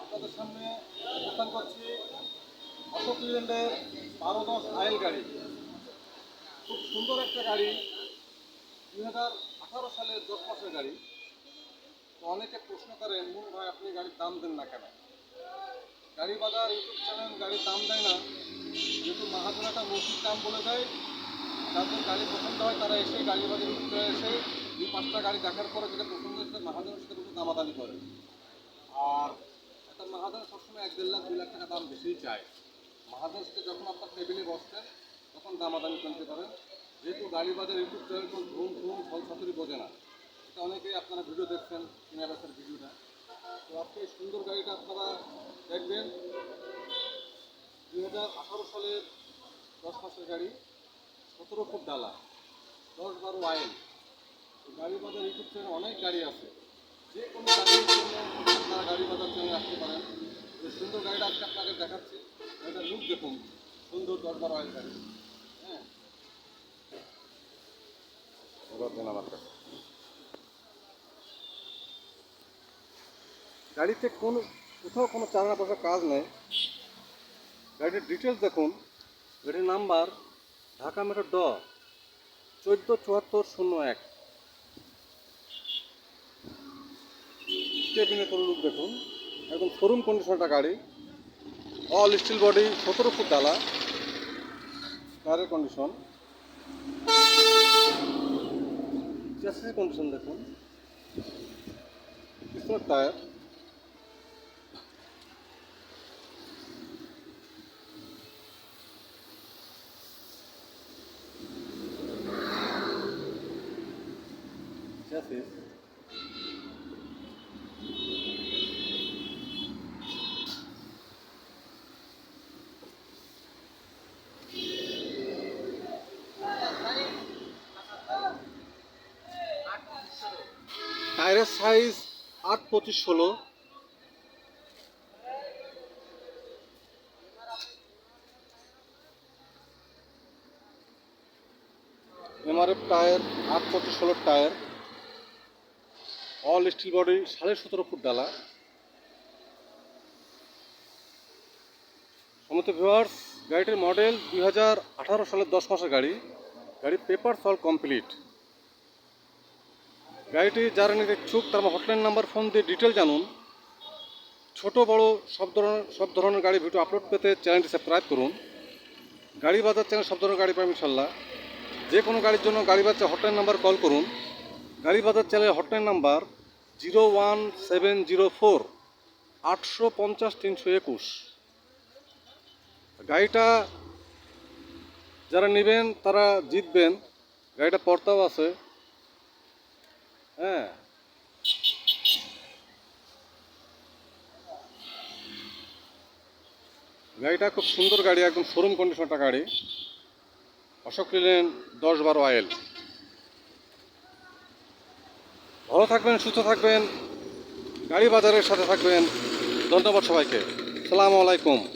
আপনাদের সামনে প্রস্থান করছি অশোক লিল্যান্ডের বারো দশ আইল গাড়ি। খুব সুন্দর একটা গাড়ি, দুই হাজার আঠারো সালের দশ মাসের গাড়ি। তো অনেকে প্রশ্ন করেন মুন ভাই, আপনি গাড়ির দাম দেন না কেন? গাড়ি বাজার ইউটিউব চ্যানেল গাড়ির দাম দেয় না। যেহেতু মাহাজনাটা মৌখিক দাম বলে দেয় যাদের গাড়ি পছন্দ হয়, তারা এসে গাড়ি বাজার এসে পাঁচটা গাড়ি দেখার পরে যেটা পছন্দ হচ্ছে মাহাজনের সাথে কিন্তু দামাদামি করে। আর একটা মাহাজন সবসময় এক দেড় লাখ, দুই লাখ টাকা দাম বেশিই চায়। মাহাজনের সাথে যখন আপনার টেবিলে বসছেন তখন দামাদামি করতে পারেন যেহেতু গাড়ি বাজার ইউটিউব চ্যানেল কোন ধুম ধুম, ফল সাতুরি বোঝে না। এটা অনেকেই আপনারা ভিডিও দেখছেন কিনা বেচার ভিডিওটা তো আজকে এই সুন্দর গাড়িটা আপনারা দেখবেন। দুই হাজার আঠারো সালের দশ মাসের গাড়ি, সতেরো ফুট ডালা, দশ বারো আইল। গাড়ি বাজার ইউটিউব চ্যানেলে অনেক গাড়ি আছে। যে কোনো গাড়ির জন্য আপনারা গাড়ি বাজার চ্যানেলে আসতে পারেন। যে সুন্দর গাড়িটা আজকে আপনাকে দেখাচ্ছি। গাড়িটার লুক দেখুন। সুন্দর বারো আইল গাড়ি। হ্যাঁ। গাড়িতে কোনো কোথাও কোনো চালানা পয়সা কাজ নেই। গাড়ির ডিটেলস দেখুন। গাড়ির নাম্বার ঢাকা মেট্রো ড, চোদ্দ চুয়াত্তর শূন্য এক। কেবিনের কোনো লুক দেখুন। একদম শোরুম কন্ডিশনটা গাড়ি। অল স্টিল বডি সতেরো ফুট ডালা। টায়ারের কন্ডিশন চ্যাসিস কন্ডিশন দেখুন। পিছনের টায়ার চ্যাসিস টায়ারের সাইজ আট পঁচিশ ষোলো। এমআরএফ টায়ার আট পঁচিশ ষোলোর টায়ার। অল স্টিল বডি সাড়ে সতেরো ফুট ডালা। সমস্ত ভিউয়ার্স গাড়িটির মডেল দুই হাজার আঠারো সালের দশ মাসের গাড়ি। গাড়ির পেপার অল কমপ্লিট গাড়িটি যারা নিতে ইচ্ছুক তার হটলাইন নাম্বার ফোন দিয়ে ডিটেল জানুন। ছোট, বড়, সব ধরনের সব ধরনের গাড়ি ভিডিও আপলোড পেতে চ্যানেলটি সাবস্ক্রাইব করুন। গাড়ি বাজার চ্যানেল সব ধরনের গাড়ি পাবেন ইনশাল্লাহ যে কোনো গাড়ির জন্য গাড়ি বাজার হটলাইন নাম্বার কল করুন। গাড়ি বাজার চ্যানেলের hotline number zero one seven zero four আটশো পঞ্চাশ তিনশো একুশ। গাড়িটা যারা নেবেন, তারা জিতবেন। গাড়িটা পর্তাও আছে। হ্যাঁ। গাড়িটা খুব সুন্দর গাড়ি, একদম শোরুম কন্ডিশনটা গাড়ি। অশোক লিলেন দশ বারো আয়েল ভালো থাকবেন, সুস্থ থাকবেন। গাড়ি বাজারের সাথে থাকবেন। ধন্যবাদ সবাইকে। সালামু আলাইকুম।